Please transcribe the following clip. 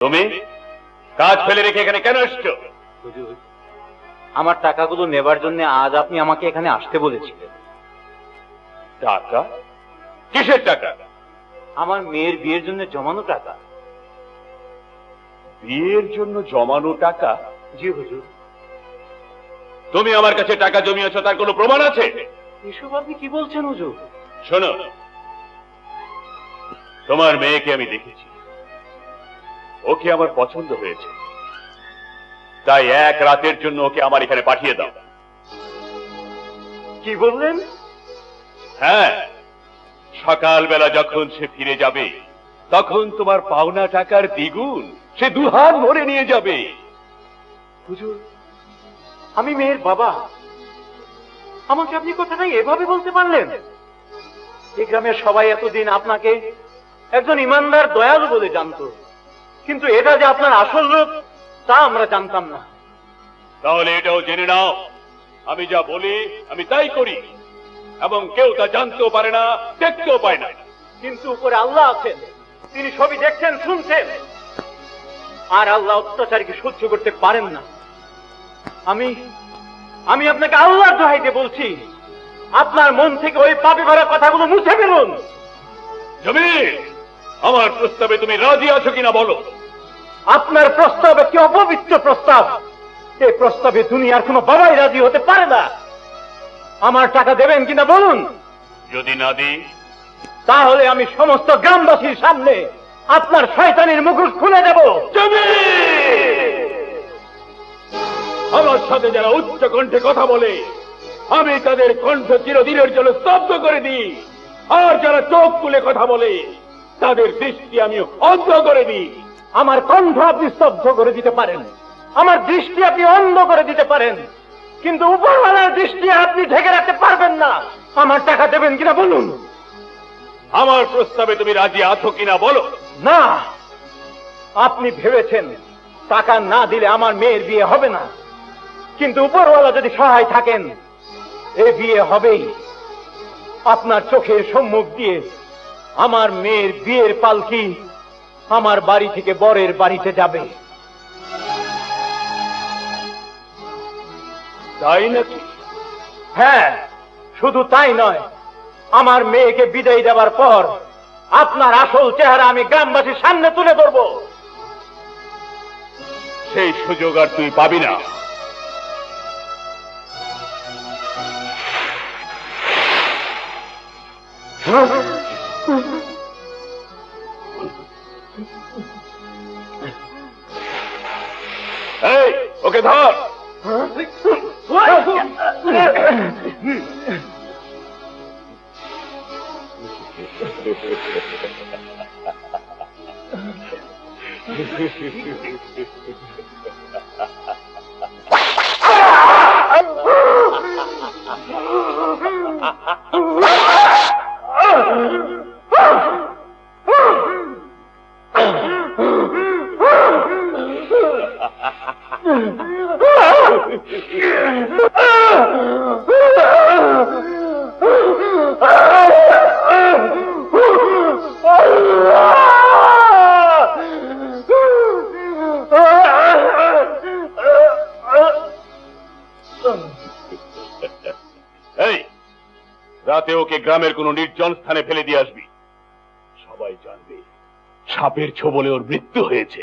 তুমি? কাজ ফেলে রেখে এখানে কেন এসছো? আমার টাকাগুলো নেবার জন্য আজ আপনি আমাকে এখানে আসতে বলেছিলেন। টাকা? কিসের টাকা? আমার মেয়ের বিয়ের জন্য জমানো টাকা। বিয়ের জন্য জমানো টাকা? জি হুজুর। তুমি আমার কাছে টাকা জমিয়েছ তার কোনো প্রমাণ আছে? এসব আপনি কি বলছেন হুজুর? শোনো তোমার মেয়েকে আমি দেখেছি। ওকে আমার পছন্দ হয়েছে। তাই এক রাতের জন্য ওকে আমার এখানে পাঠিয়ে দাও। কি বললেন? হ্যাঁ সকালবেলা যখন সে ফিরে যাবে তখন তোমার পাওনা টাকার দ্বিগুণ সে দুহাত ভরে নিয়ে যাবে। হুজুর আমি মেয়ের বাবা। আমাকে আপনি কথাটা এভাবে বলতে পারলেন? এই গ্রামের সবাই এতদিন আপনাকে একজন ইমানদার দয়ালু বলে জানতো। কিন্তু এটা যে আপনার আসল রূপ তা আমরা জানতাম না। তাহলে এটাও জেনে নাও। আমি যা বলি আমি তাই করি। এবং কেউ তা জানতেও পারে না দেখতেও পায় না। কিন্তু উপরে আল্লাহ আছেন। তিনি সবই দেখছেন শুনছেন। আর আল্লাহ অত্যাচারকে সহ্য করতে পারেন না। আমি আমি আপনাকে আল্লাহর দোহাইতে বলছি আপনার মন থেকে ওই পাপে ভরা কথাগুলো মুছে ফেলুন। জমির আমার প্রস্তাবে তুমি রাজি আছো কিনা বলো? আপনার প্রস্তাব একটি অপবিত্র প্রস্তাব? এই প্রস্তাবে দুনিয়ার কোনো বাবাই রাজি হতে পারে না। আমার টাকা দেবেন কিনা বলুন? যদি না দিই? তাহলে আমি সমস্ত গ্রামবাসীর সামনে আপনার শয়তানির মুখোশ খুলে দেব। আমার সাথে যারা উচ্চ কণ্ঠে কথা বলে আমি তাদের কণ্ঠ চিরদিনের জন্য স্তব্ধ করে দিই। আর যারা চোখ খুলে কথা বলে তাদের দৃষ্টি আমি অন্ধ করে দিই। আমার কণ্ঠ আপনি স্তব্ধ করে দিতে পারেন। আমার দৃষ্টি আপনি অন্ধ করে দিতে পারেন। কিন্তু উপরওয়ালার দৃষ্টি আপনি ঢেকে রাখতে পারবেন না। আমার টাকা দেবেন কিনা বলুন। আমার প্রস্তাবে তুমি রাজি আছো কিনা বলো। না। আপনি ভেবেছেন টাকা না দিলে আমার মেয়ের বিয়ে হবে না। কিন্তু উপরওয়ালা যদি সহায় থাকেন এ বিয়ে হবেই। আপনার চোখের সম্মুখ দিয়ে আমার মেয়ের বিয়ের পালকি আমার বাড়ি থেকে বরের বাড়িতে যাবে। তাই নাকি? হ্যাঁ শুধু তাই নয় আমার মেয়েকে বিদায় দেওয়ার পর আপনার আসল চেহারা আমি গ্রামবাসীর সামনে তুলে ধরবো। সেই সুযোগ আর তুই পাবি না। এই ওকে ধর রাতে ওকে গ্রামের কোন নির্জন স্থানে ফেলে দিয়ে আসবি। সবাই জানবে, সাপের ছোবলে ওর মৃত্যু হয়েছে।